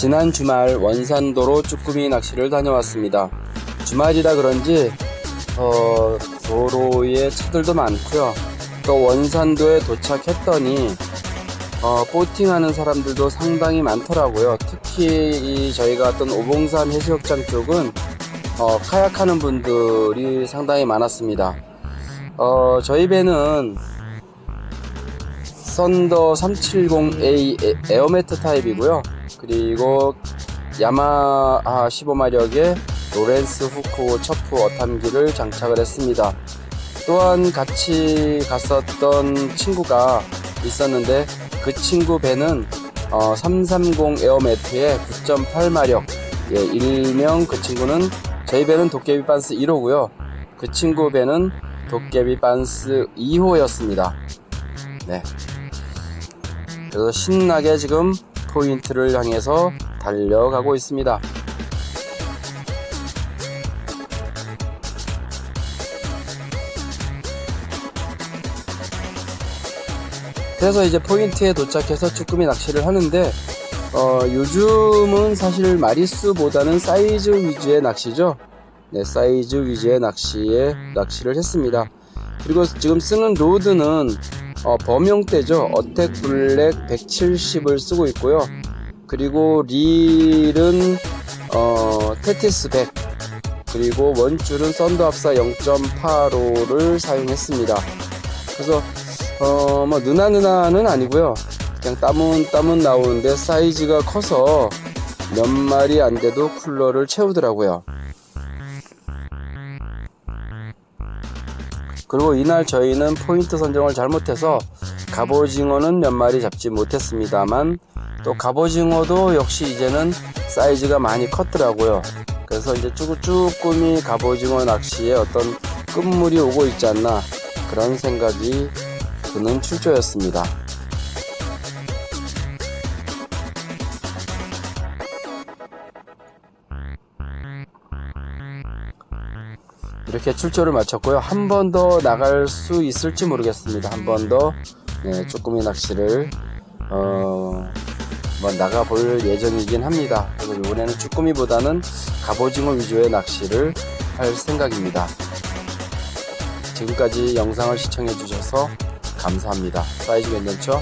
지난 주말 원산도로 쭈꾸미 낚시를 다녀왔습니다. 주말이라 그런지 어, 도로에 차들도 많고요. 또 원산도에 도착했더니 어, 보팅하는 사람들도 상당히 많더라고요. 특히 이 저희가 갔던 오봉산 해수욕장 쪽은 어, 카약하는 분들이 상당히 많았습니다. 어, 저희 배는 썬더 370A 에- 에어매트 타입이고요. 그리고 야마하 15마력의 로렌스 후크 처프 어탐기를 장착을 했습니다. 또한 같이 갔었던 친구가 있었는데 그 친구 배는 어, 330 에어매트의 9.8마력 예, 일명 그 친구는 저희 배는 도깨비 반스 1호고요. 그 친구 배는 도깨비 반스 2호였습니다. 네. 그래서 신나게 지금 포인트를 향해서 달려가고 있습니다. 그래서 이제 포인트에 도착해서 쭈꾸미 낚시를 하는데 어, 요즘은 사실 마리수보다는 사이즈 위주의 낚시죠. 네, 사이즈 위주의 낚시에 낚시를 했습니다. 그리고 지금 쓰는 로드는 어, 범용대죠. 어택 블랙 170을 쓰고 있고요. 그리고 릴은 어, 테티스 100 그리고 원줄은 썬더합사 0.85를 사용했습니다. 그래서 어, 뭐 느나느나는 아니고요. 그냥 따문따문 나오는데 사이즈가 커서 몇 마리 안 돼도 쿨러를 채우더라고요. 그리고 이날 저희는 포인트 선정을 잘못해서 갑오징어는 몇 마리 잡지 못했습니다만 또 갑오징어도 역시 이제는 사이즈가 많이 컸더라고요. 그래서 이제 쭈꾸쭈꾸미 갑오징어 낚시에 어떤 끝물이 오고 있지 않나 그런 생각이 드는 출조였습니다. 이렇게 출조를 마쳤고요. 한 번 더 나갈 수 있을지 모르겠습니다. 한 번더 네, 쭈꾸미 낚시를 어, 한번 나가볼 예정이긴 합니다. 그래서 이번에는 쭈꾸미보다는 갑오징어 위주의 낚시를 할 생각입니다. 지금까지 영상을 시청해 주셔서 감사합니다. 사이즈 괜찮죠?